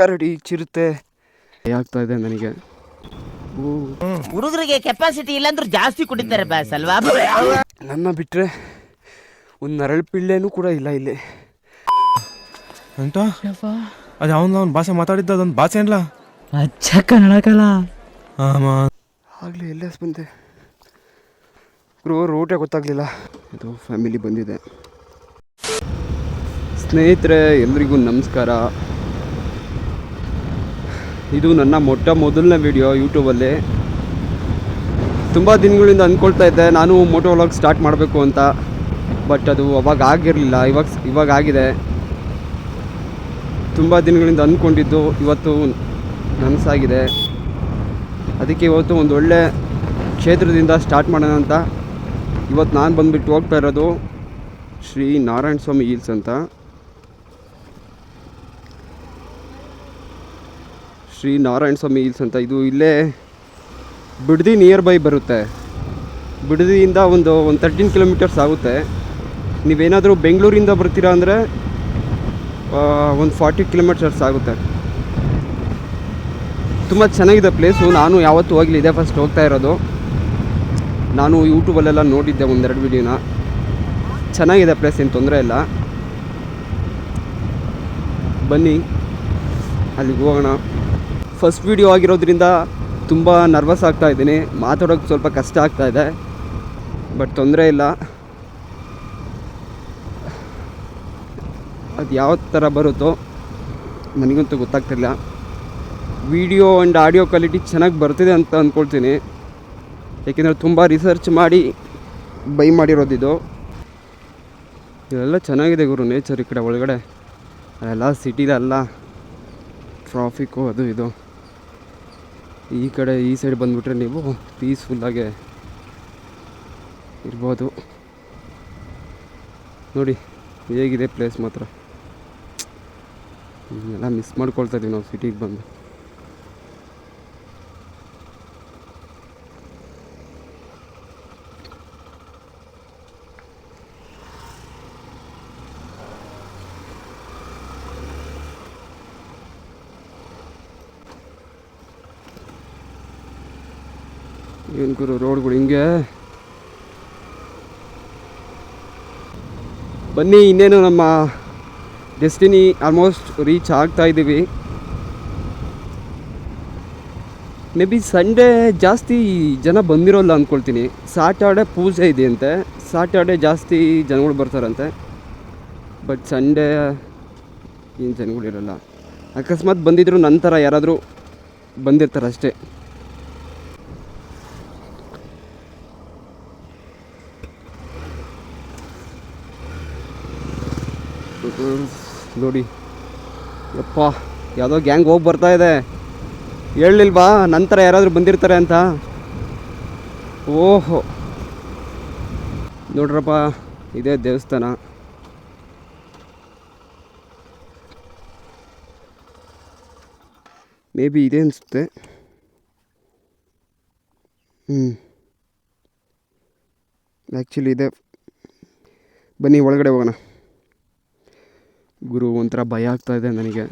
ಕರಡಿ ಚಿರತೆ. ಆಗ್ತಾ ಇದೆ ನನಗೆ. ಹುಡುಗರಿಗೆ ಕೆಪಾಸಿಟಿ ಇಲ್ಲಾಂದ್ರೂ ಜಾಸ್ತಿ ಕುಡಿತಾರೆ ಬಾಸ್ ಅಲ್ವಾ ನನ್ನ ಬಿಟ್ಟರೆ ಒಂದು ನರಳು ಪಿಳ್ಳೆನೂ ಕೂಡ ಇಲ್ಲ ಇಲ್ಲಿ. ಎಂತ? ಅದು ಅವನು ಅವ್ನ ಭಾಷೆ ಮಾತಾಡಿದ್ದ ಅದೊಂದು ಭಾಷೆ ಏನ್ಲ ಅಚ್ಚ ಕನ್ನಡಕಲ್ಲ ಆಗಲಿ ಎಲ್ಲೇ ಬಂದೆ? ಗುರು ರೂಟೇ ಗೊತ್ತಾಗಲಿಲ್ಲ. ಇದು ಫ್ಯಾಮಿಲಿ ಬಂದಿದೆ. ಸ್ನೇಹಿತರೆ ಎಲ್ರಿಗೂ ನಮಸ್ಕಾರ. ಇದು ನನ್ನ ಮೊಟ್ಟ ಮೊದಲನೇ ವಿಡಿಯೋ ಯೂಟ್ಯೂಬಲ್ಲಿ ತುಂಬ ದಿನಗಳಿಂದ ಅಂದ್ಕೊಳ್ತಾ ಇದ್ದೆ, ನಾನು ಮೋಟೋ ವ್ಲಾಗ್ ಸ್ಟಾರ್ಟ್ ಮಾಡಬೇಕು ಅಂತ. ಬಟ್ ಅದು ಅವಾಗ ಆಗಿರಲಿಲ್ಲ, ಇವಾಗ ಇವಾಗ ಆಗಿದೆ. ತುಂಬ ದಿನಗಳಿಂದ ಅಂದ್ಕೊಂಡಿದ್ದು, ಇವತ್ತು ನನಸಾಗಿದೆ. ಅದಕ್ಕೆ ಇವತ್ತು ಒಂದು ಒಳ್ಳೆ ಕ್ಷೇತ್ರದಿಂದ ಸ್ಟಾರ್ಟ್ ಮಾಡೋಣ ಅಂತ. ಇವತ್ತು ನಾನು ಬಂದುಬಿಟ್ಟು ಹೋಗ್ತಾ ಇರೋದು ಶ್ರೀ ನಾರಾಯಣ ಸ್ವಾಮಿ ಹಿಲ್ಸ್ ಅಂತ. ಶ್ರೀ ನಾರಾಯಣ ಸ್ವಾಮಿ ಹಿಲ್ಸ್ ಅಂತ. ಇದು ಇಲ್ಲೇ ಬಿಡದಿ ನಿಯರ್ ಬೈ ಬರುತ್ತೆ. ಬಿಡದಿಯಿಂದ ಒಂದು ಒಂದು ತರ್ಟೀನ್ ಕಿಲೋಮೀಟರ್ಸ್ ಆಗುತ್ತೆ. ನೀವೇನಾದರೂ ಬೆಂಗಳೂರಿಂದ ಬರ್ತೀರಾ ಅಂದರೆ ಒಂದು ಫಾರ್ಟಿ ಕಿಲೋಮೀಟರ್ಸ್ ಆಗುತ್ತೆ. ತುಂಬ ಚೆನ್ನಾಗಿದೆ ಪ್ಲೇಸು ನಾನು ಯಾವತ್ತೂ ಹೋಗಲಿ, ಇದೇ ಫಸ್ಟ್ ಹೋಗ್ತಾ ಇರೋದು. ನಾನು ಯೂಟ್ಯೂಬಲ್ಲೆಲ್ಲ ನೋಡಿದ್ದೆ ಒಂದೆರಡು ವಿಡಿಯೋನ ಚೆನ್ನಾಗಿದೆ ಪ್ಲೇಸ್ ಏನು ತೊಂದರೆ ಇಲ್ಲ. ಬನ್ನಿ, ಅಲ್ಲಿಗೆ ಹೋಗೋಣ. ಫಸ್ಟ್ ವೀಡಿಯೋ ಆಗಿರೋದ್ರಿಂದ ತುಂಬ ನರ್ವಸ್ ಆಗ್ತಾ ಇದ್ದೀನಿ. ಮಾತಾಡೋಕೆ ಸ್ವಲ್ಪ ಕಷ್ಟ ಆಗ್ತಾ ಇದೆ. ಬಟ್ ತೊಂದರೆ ಇಲ್ಲ. ಅದು ಯಾವ ಥರ ಬರುತ್ತೋ ನನಗಂತೂ ಗೊತ್ತಾಗ್ತಿಲ್ಲ. ವಿಡಿಯೋ ಆ್ಯಂಡ್ ಆಡಿಯೋ ಕ್ವಾಲಿಟಿ ಚೆನ್ನಾಗಿ ಬರ್ತಿದೆ ಅಂತ ಅಂದ್ಕೊಳ್ತೀನಿ ಏಕೆಂದರೆ ತುಂಬ ರಿಸರ್ಚ್ ಮಾಡಿ ಬೈ ಮಾಡಿರೋದಿದು ಇದೆಲ್ಲ ಚೆನ್ನಾಗಿದೆ ಗುರು ನೇಚರ್ ಈ ಕಡೆ ಒಳಗಡೆ. ಸಿಟಿಲೆಲ್ಲ ಟ್ರಾಫಿಕ್ಕು ಅದು ಇದು. ಈ ಕಡೆ ಈ ಸೈಡ್ ಬಂದುಬಿಟ್ರೆ ನೀವು ಪೀಸ್ಫುಲ್ಲಾಗೆ ಇರ್ಬೋದು. ನೋಡಿ, ಹೇಗಿದೆ ಪ್ಲೇಸ್ ಮಾತ್ರ. ಎಲ್ಲ ಮಿಸ್ ಮಾಡ್ಕೊಳ್ತಾ ಇದ್ದೀವಿ ನಾವು ಸಿಟಿಗೆ ಬಂದು. ಏನು ರೋಡ್ಗಳು ಹಿಂಗೆ? ಬನ್ನಿ, ಇನ್ನೇನು ನಮ್ಮ ಡೆಸ್ಟಿನಿ ಆಲ್ಮೋಸ್ಟ್ ರೀಚ್ ಆಗ್ತಾ ಇದ್ದೀವಿ. ಮೇ ಬಿ ಸಂಡೇ ಜಾಸ್ತಿ ಜನ ಬಂದಿರೋಲ್ಲ ಅಂದ್ಕೊಳ್ತೀನಿ ಸಾಟರ್ಡೆ ಪೂಜೆ ಇದೆಯಂತೆ. ಸಾಟರ್ಡೆ ಜಾಸ್ತಿ ಜನಗಳು ಬರ್ತಾರಂತೆ. ಬಟ್ ಸಂಡೇ ಏನು ಜನಗಳಿರಲ್ಲ. ಅಕಸ್ಮಾತ್ ಬಂದಿದ್ದರೂ ನಂತರ ಯಾರಾದರೂ ಬಂದಿರ್ತಾರೆ ಅಷ್ಟೇ ನೋಡಿ. ಯಪ್ಪ, ಯಾವುದೋ ಗ್ಯಾಂಗ್ ಹೋಗಿ ಬರ್ತಾ ಇದೆ. ಹೇಳಲಿಲ್ವಾ? ನಂತರ ಯಾರಾದರೂ ಬಂದಿರ್ತಾರೆ ಅಂತ? ಓಹೋ. ನೋಡ್ರಪ್ಪ, ಇದೇ ದೇವಸ್ಥಾನ. ಮೇ ಬಿ ಇದೆ ಅನಿಸುತ್ತೆ. ಹ್ಞೂ ಆ್ಯಕ್ಚುಲಿ ಇದೆ. ಬನ್ನಿ, ಒಳಗಡೆ ಹೋಗೋಣ. ಗುರು ಒಂಥರ ಭಯ ಆಗ್ತಾ ಇದೆ ನನಗೆ.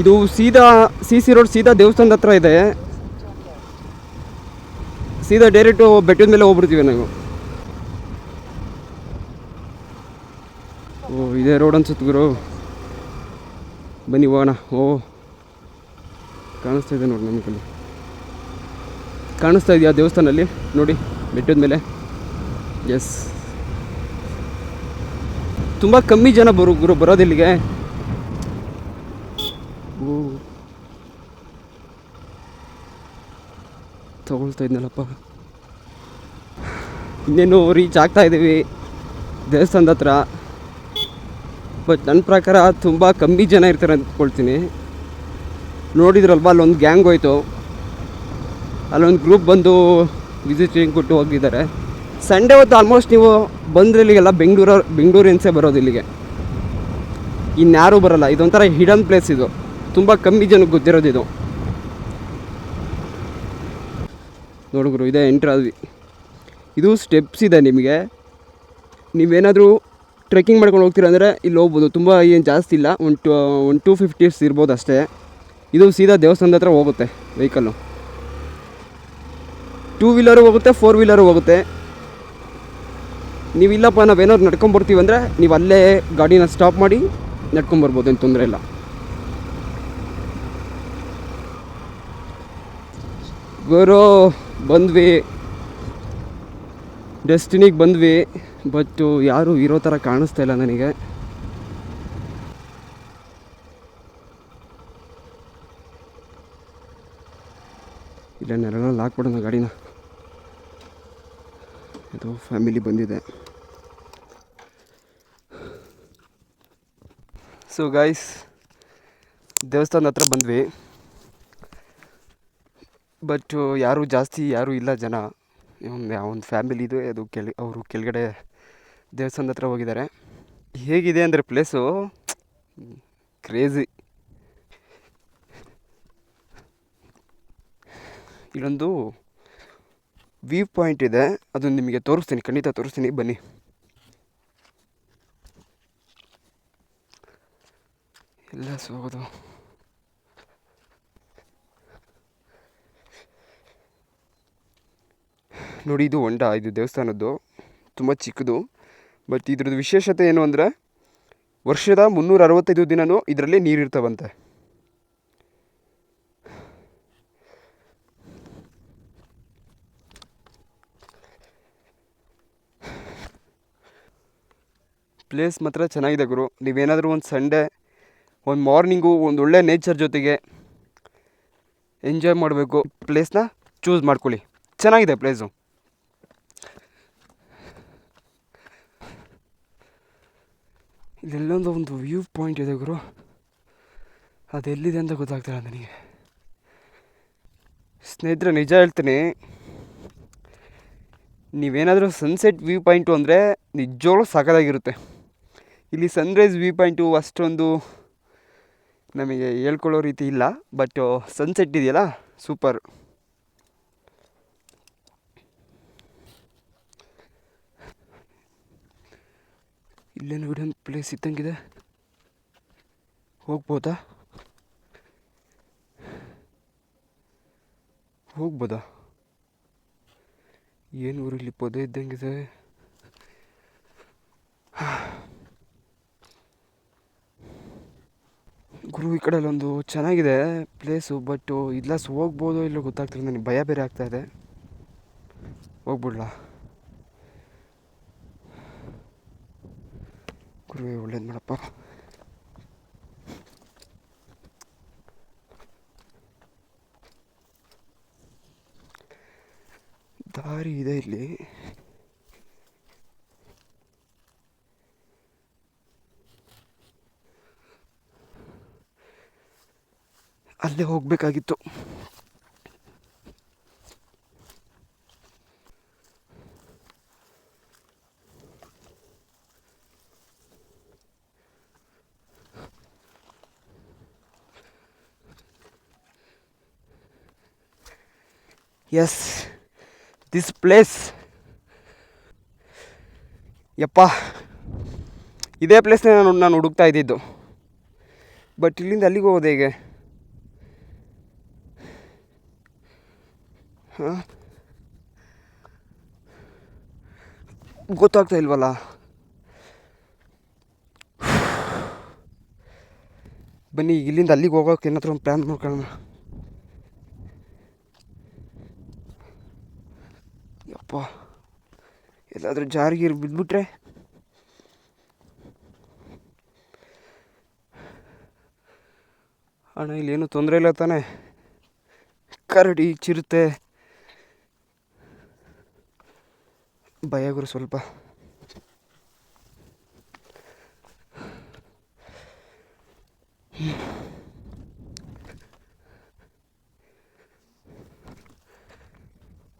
ಇದು ಸೀದಾ ಸಿ ಸಿ ರೋಡ್ ಸೀದಾ ದೇವಸ್ಥಾನದ ಹತ್ರ ಇದೆ. ಸೀದಾ ಡೈರೆಕ್ಟು ಬೆಟ್ಟದ ಮೇಲೆ ಹೋಗ್ಬಿಡ್ತೀವಿ ನಾವು. ಓ, ಇದೇ ರೋಡ್ ಅನ್ಸುತ್ತೆ ಗುರು. ಬನ್ನಿ ಹೋಗೋಣ. ಓ, ಕಾಣಿಸ್ತಾ ಇದೆ ನೋಡಿ ನಮಗಲ್ಲಿ ಕಾಣಿಸ್ತಾ ಇದೆಯಾ ದೇವಸ್ಥಾನಲ್ಲಿ ನೋಡಿ, ಬೆಟ್ಟದ ಮೇಲೆ. ಎಸ್ ತುಂಬ ಕಮ್ಮಿ ಜನ ಬರು, ಗುರು ಬರೋದಿಲ್ಲಿಗೆ ಓ. ತಗೊಳ್ತಾ ಇದ್ನಲ್ಲಪ್ಪ. ಇನ್ನೇನು ರೀಚ್ ಆಗ್ತಾ ಇದ್ದೀವಿ ದೇವಸ್ಥಾನದ ಹತ್ರ. ಬಟ್ ನನ್ನ ಪ್ರಕಾರ ತುಂಬ ಕಮ್ಮಿ ಜನ ಇರ್ತಾರೆ ಅಂದ್ಕೊಳ್ತೀನಿ. ನೋಡಿದ್ರಲ್ವ ಅಲ್ಲೊಂದು ಗ್ಯಾಂಗ್ ಹೋಯ್ತು. ಅಲ್ಲೊಂದು ಗ್ರೂಪ್ ಬಂದು ವಿಸಿಟಿಂಗ್ ಕೊಟ್ಟು ಹೋಗಿದ್ದಾರೆ. ಸಂಡೇ ಹೊತ್ತು ಆಲ್ಮೋಸ್ಟ್ ನೀವು ಬಂದ್ರೆ ಇಲ್ಲಿಗೆಲ್ಲ ಬೆಂಗಳೂರು ಬೆಂಗಳೂರಿನ್ಸೇ ಬರೋದು ಇಲ್ಲಿಗೆ. ಇನ್ಯಾರೂ ಬರೋಲ್ಲ, ಇದೊಂಥರ ಹಿಡನ್ ಪ್ಲೇಸ್ ಇದು. ತುಂಬ ಕಮ್ಮಿ ಜನಕ್ಕೆ ಗೊತ್ತಿರೋದು ಇದು. ನೋಡುಗರು ಇದೇ ಎಂಟ್ರ್ ಆದ್ವಿ ಇದು ಸ್ಟೆಪ್ಸ್ ಇದೆ ನಿಮಗೆ. ನೀವೇನಾದರೂ ಟ್ರೆಕ್ಕಿಂಗ್ ಮಾಡ್ಕೊಂಡು ಹೋಗ್ತೀರ ಅಂದರೆ ಇಲ್ಲಿ ಹೋಗ್ಬೋದು. ತುಂಬ ಏನು ಜಾಸ್ತಿ ಇಲ್ಲ one two one two fifties ಇರ್ಬೋದು ಅಷ್ಟೇ. ಇದು ಸೀದಾ ದೇವಸ್ಥಾನದ ಹತ್ರ ಹೋಗುತ್ತೆ ವೆಹಿಕಲ್ಲು ಟೂ ವೀಲರು ಹೋಗುತ್ತೆ, ಫೋರ್ ವೀಲರು ಹೋಗುತ್ತೆ. ನೀವಿಲ್ಲಪ್ಪ ನಾವು ನಾವೇನಾದ್ರು ನಡ್ಕೊಂಬರ್ತೀವಿ ಅಂದರೆ ನೀವು ಅಲ್ಲೇ ಗಾಡಿನ ಸ್ಟಾಪ್ ಮಾಡಿ ನಡ್ಕೊಂಬರ್ಬೋದು ಏನು ತೊಂದರೆ ಇಲ್ಲ. ಗುರು, ಬಂದ್ವಿ. ಡೆಸ್ಟಿನಿಗೆ ಬಂದ್ವಿ, ಬಟ್ ಯಾರೂ ಇರೋ ಥರ ಕಾಣಿಸ್ತಾ ಇಲ್ಲ ನನಗೆ. ಇಲ್ಲ ನೆರಳಲ್ಲಿ ಹಾಕ್ಬಿಡೋಣ ಗಾಡಿನ. ಇದು ಫ್ಯಾಮಿಲಿ ಬಂದಿದೆ. ಸೊ ಗಾಯ್ಸ್ ದೇವಸ್ಥಾನದ ಹತ್ರ ಬಂದ್ವಿ. ಬಟ್ ಯಾರು ಜಾಸ್ತಿ ಯಾರು ಇಲ್ಲ ಜನ. ಒಂದು ಒಂದು ಫ್ಯಾಮಿಲಿ ಇದೆ, ಅದು ಕೆಳ, ಅವರು ಕೆಳಗಡೆ ದೇವಸ್ಥಾನದ ಹತ್ರ ಹೋಗಿದ್ದಾರೆ. ಹೇಗಿದೆ ಅಂದರೆ ಪ್ಲೇಸು ಕ್ರೇಜಿ ಇಲ್ಲೊಂದು ವ್ಯೂ ಪಾಯಿಂಟ್ ಇದೆ. ಅದನ್ನು ನಿಮಗೆ ತೋರಿಸ್ತೀನಿ. ಖಂಡಿತ ತೋರಿಸ್ತೀನಿ. ಬನ್ನಿ. ಎಲ್ಲ ಹೋಗೋದು ನೋಡಿ, ಇದು ಹೊಂಡ. ಇದು ದೇವಸ್ಥಾನದ್ದು. ತುಂಬ ಚಿಕ್ಕದು. ಬಟ್ ಇದ್ರದ್ದು ವಿಶೇಷತೆ ಏನು ಅಂದರೆ, ವರ್ಷದ ಮುನ್ನೂರ ಅರವತ್ತೈದು ದಿನವೂ ಇದರಲ್ಲಿ ನೀರಿರ್ತಾವಂತೆ. ಪ್ಲೇಸ್ ಮಾತ್ರ ಚೆನ್ನಾಗಿದೆ ಗುರು. ನೀವೇನಾದರೂ ಒಂದು ಸಂಡೇ ಒಂದು ಮಾರ್ನಿಂಗು ಒಂದು ಒಳ್ಳೆ ನೇಚರ್ ಜೊತೆಗೆ ಎಂಜಾಯ್ ಮಾಡಬೇಕು. ಪ್ಲೇಸ್ನ ಚೂಸ್ ಮಾಡ್ಕೊಳ್ಳಿ. ಚೆನ್ನಾಗಿದೆ ಪ್ಲೇಸು ಇಲ್ಲೆಲ್ಲೊಂದು ಒಂದು ವ್ಯೂ ಪಾಯಿಂಟ್ ಇದೆ ಗುರು. ಅದೆಲ್ಲಿದೆ ಅಂತ ಗೊತ್ತಾಗ್ತಿಲ್ಲ ನನಗೆ. ಸ್ನೇಹಿತರೆ, ನಿಜ ಹೇಳ್ತೀನಿ. ನೀವೇನಾದರೂ ಸನ್ಸೆಟ್ ವ್ಯೂ ಪಾಯಿಂಟು ಅಂದರೆ ನಿಜವಾಗ್ಲೂ ಸಖತ್ತಾಗಿರುತ್ತೆ ಇಲ್ಲಿ ಸನ್ರೈಸ್ ವ್ಯೂ ಪಾಯಿಂಟು ಅಷ್ಟೊಂದು ನಮಗೆ ಹೇಳ್ಕೊಳ್ಳೋ ರೀತಿ ಇಲ್ಲ ಬಟ್ ಸನ್ಸೆಟ್ ಇದೆಯಲ್ಲ? ಸೂಪರ್ ಇಲ್ಲೇನು ವಿಡನ್ ಪ್ಲೇಸ್ ಇದ್ದಂಗಿದೆ. ಹೋಗ್ಬೋದಾ? ಹೋಗ್ಬೋದಾ? ಏನು ಊರಲ್ಲಿ ಪೊದೆ ಇದ್ದಂಗಿದೆ. ಗುರು ಈ ಕಡೆ ಒಂದು ಚೆನ್ನಾಗಿದೆ ಪ್ಲೇಸು ಬಟ್ ಇಲ್ಲ ಹೋಗ್ಬೋದೋ ಇಲ್ಲೋ ಗೊತ್ತಾಗ್ತಿಲ್ಲ, ನನಗೆ ಭಯ ಬೇರೆ ಆಗ್ತಾ ಇದೆ. ಹೋಗ್ಬಿಡ್ಲಾ? ಗುರುವೆ, ಒಳ್ಳೇದು ಮಾಡಪ್ಪ. ದಾರಿ ಇದೆ ಇಲ್ಲಿ. ಅಲ್ಲೇ ಹೋಗಬೇಕಾಗಿತ್ತು. ಎಸ್ ದಿಸ್ ಪ್ಲೇಸ್ ಯಪ್ಪ, ಇದೇ ಪ್ಲೇಸ್ನೇ ನಾನು ನಾನು ಹುಡುಕ್ತಾ ಇದ್ದಿದ್ದು. ಬಟ್ ಇಲ್ಲಿಂದ ಅಲ್ಲಿಗೆ ಹೋಗೋದು ಹೇಗೆ? ಗೊತ್ತಾಗ್ತಾ ಇಲ್ವಲ್ಲ? ಬನ್ನಿ, ಇಲ್ಲಿಂದ ಅಲ್ಲಿಗೆ ಹೋಗೋಕೆ ಏನಾದರೂ ಒಂದು ಪ್ಲ್ಯಾನ್ ಮಾಡ್ಕೊಳ್ಳೋಣ. ಯಪ್ಪ, ಎಲ್ಲಾದರೂ ಜಾರಿಗೆ ಬಿದ್ದುಬಿಟ್ರೆ ಅಣ್ಣ, ಇಲ್ಲೇನು ತೊಂದರೆ ಇಲ್ಲ ತಾನೆ. ಕರಡಿ ಚಿರತೆ. ಭಯ ಗುರು ಸ್ವಲ್ಪ.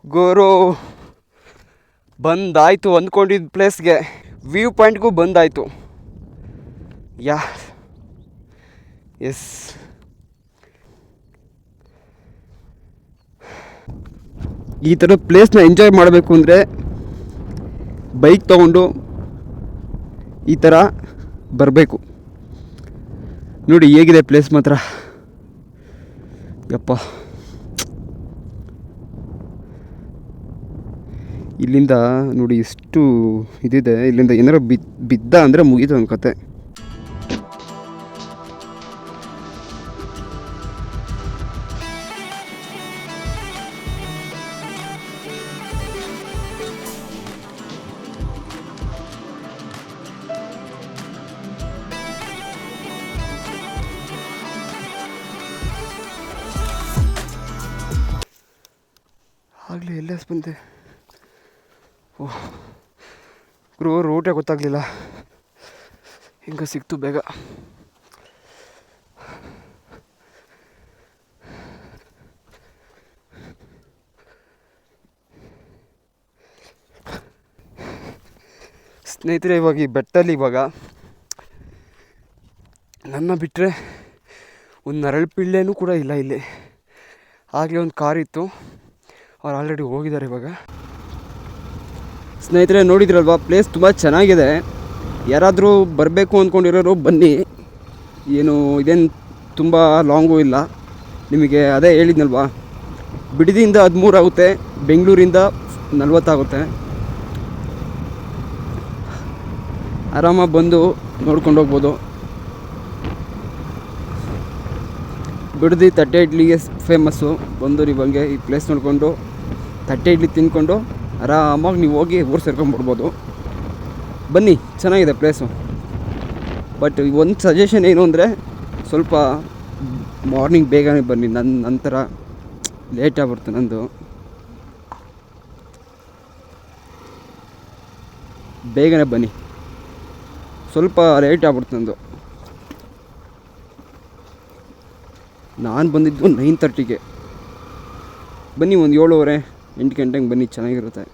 ಗೋರು, ಬಂದಾಯಿತು ಅಂದ್ಕೊಂಡಿದ್ದ ಪ್ಲೇಸ್ಗೆ ವ್ಯೂ ಪಾಯಿಂಟ್ಗೂ ಬಂದಾಯಿತು. Yeah, yes. ಈ ಥರ ಪ್ಲೇಸ್ನ ಎಂಜಾಯ್ ಮಾಡಬೇಕು ಅಂದರೆ ಬೈಕ್ ತಗೊಂಡು ಈ ಥರ ಬರಬೇಕು. ನೋಡಿ ಹೇಗಿದೆ ಪ್ಲೇಸ್ ಮಾತ್ರ. ಯಪ್ಪ. ಇಲ್ಲಿಂದ ನೋಡಿ ಎಷ್ಟು ಇದಿದೆ. ಇಲ್ಲಿಂದ ಏನಾರು ಬಿದ್, ಬಿದ್ದ ಅಂದರೆ ಮುಗೀತು ನನ್ನ ಕತೆ ಆಗಲೇ ಎಲ್ಲೇ ಬಂದೆ. ಓಹ್, ಗುರು ರೋಟೇ ಗೊತ್ತಾಗಲಿಲ್ಲ. ಹಿಂಗೆ ಸಿಕ್ತು ಬೇಗ. ಸ್ನೇಹಿತರೆ, ಇವಾಗ ಈ ಬೆಟ್ಟಲ್ಲಿ ಇವಾಗ ನನ್ನ ಬಿಟ್ಟರೆ ಒಂದು ನರಳು ಪಿಳ್ಳೆನೂ ಕೂಡ ಇಲ್ಲ ಇಲ್ಲಿ. ಆಗಲೇ ಒಂದು ಕಾರ್ ಇತ್ತು. ಅವ್ರು ಆಲ್ರೆಡಿ ಹೋಗಿದ್ದಾರೆ ಇವಾಗ. ಸ್ನೇಹಿತರೆ, ನೋಡಿದ್ರಲ್ವಾ? ಪ್ಲೇಸ್ ತುಂಬ ಚೆನ್ನಾಗಿದೆ. ಯಾರಾದರೂ ಬರಬೇಕು ಅಂದ್ಕೊಂಡಿರೋರು ಬನ್ನಿ. ಏನು, ಇದೇನು ತುಂಬ ಲಾಂಗು ಇಲ್ಲ. ನಿಮಗೆ ಅದೇ ಹೇಳಿದ್ನಲ್ವಾ? ಬಿಡದಿಯಿಂದ ಹದಿಮೂರು ಆಗುತ್ತೆ, ಬೆಂಗಳೂರಿಂದ ನಲ್ವತ್ತಾಗುತ್ತೆ ಆರಾಮಾಗಿ ಬಂದು ನೋಡ್ಕೊಂಡು ಹೋಗ್ಬೋದು. ಬಿಡದಿ ತಟ್ಟೆ ಇಡ್ಲಿಗೆ ಫೇಮಸ್ಸು ಬಂದು ನೀವು ಹಂಗೆ ಈ ಪ್ಲೇಸ್ ನೋಡಿಕೊಂಡು ತಟ್ಟೆ ಇಡ್ಲಿ ತಿನ್ಕೊಂಡು ಆರಾಮಾಗಿ ನೀವು ಹೋಗಿ ಊರು ಸೇರ್ಕೊಂಡ್ಬಿಡ್ಬೋದು ಬನ್ನಿ, ಚೆನ್ನಾಗಿದೆ ಪ್ಲೇಸು ಬಟ್ ಒಂದು ಸಜೆಷನ್ ಏನು ಅಂದರೆ, ಸ್ವಲ್ಪ ಮಾರ್ನಿಂಗ್ ಬೇಗನೆ ಬನ್ನಿ. ನನ್ನ ನಂತರ ಲೇಟ್ ಆಗ್ಬಿಡ್ತು ನಂದು. ಬೇಗನೆ ಬನ್ನಿ. ಸ್ವಲ್ಪ ಲೇಟ್ ಆಗ್ಬಿಡ್ತು ನಂದು. ನಾನು ಬಂದಿದ್ದು ನೈನ್ ತರ್ಟಿಗೆ ಬನ್ನಿ ಒಂದು ಏಳುವರೆ. ಎಂಟು ಗಂಟೆಗೆ ಬನ್ನಿ, ಚೆನ್ನಾಗಿರುತ್ತೆ.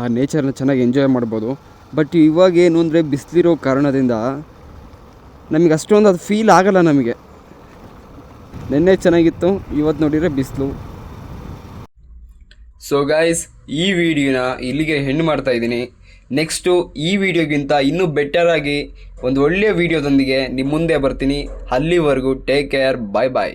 ಆ ನೇಚರ್ನ ಚೆನ್ನಾಗಿ ಎಂಜಾಯ್ ಮಾಡ್ಬೋದು. ಬಟ್ ಇವಾಗ ಏನು ಅಂದರೆ ಬಿಸಿಲಿರೋ ಕಾರಣದಿಂದ ನಮಗೆ ಅಷ್ಟೊಂದು ಅದು ಫೀಲ್ ಆಗಲ್ಲ ನಮಗೆ. ನಿನ್ನೆ ಚೆನ್ನಾಗಿತ್ತು, ಇವತ್ತು ನೋಡಿದರೆ ಬಿಸಿಲು. ಸೊ ಗಾಯ್ಸ್ ಈ ವಿಡಿಯೋನ ಇಲ್ಲಿಗೆ ಹೆಣ್ಣು ಮಾಡ್ತಾ ಇದ್ದೀನಿ. ನೆಕ್ಸ್ಟು ಈ ವಿಡಿಯೋಗಿಂತ ಇನ್ನೂ ಬೆಟರ್ ಆಗಿ ಒಂದು ಒಳ್ಳೆಯ ವಿಡಿಯೋದೊಂದಿಗೆ ನಿಮ್ಮ ಮುಂದೆ ಬರ್ತೀನಿ. ಅಲ್ಲಿವರೆಗೂ ಟೇಕ್ ಕೇರ್ ಬಾಯ್ ಬಾಯ್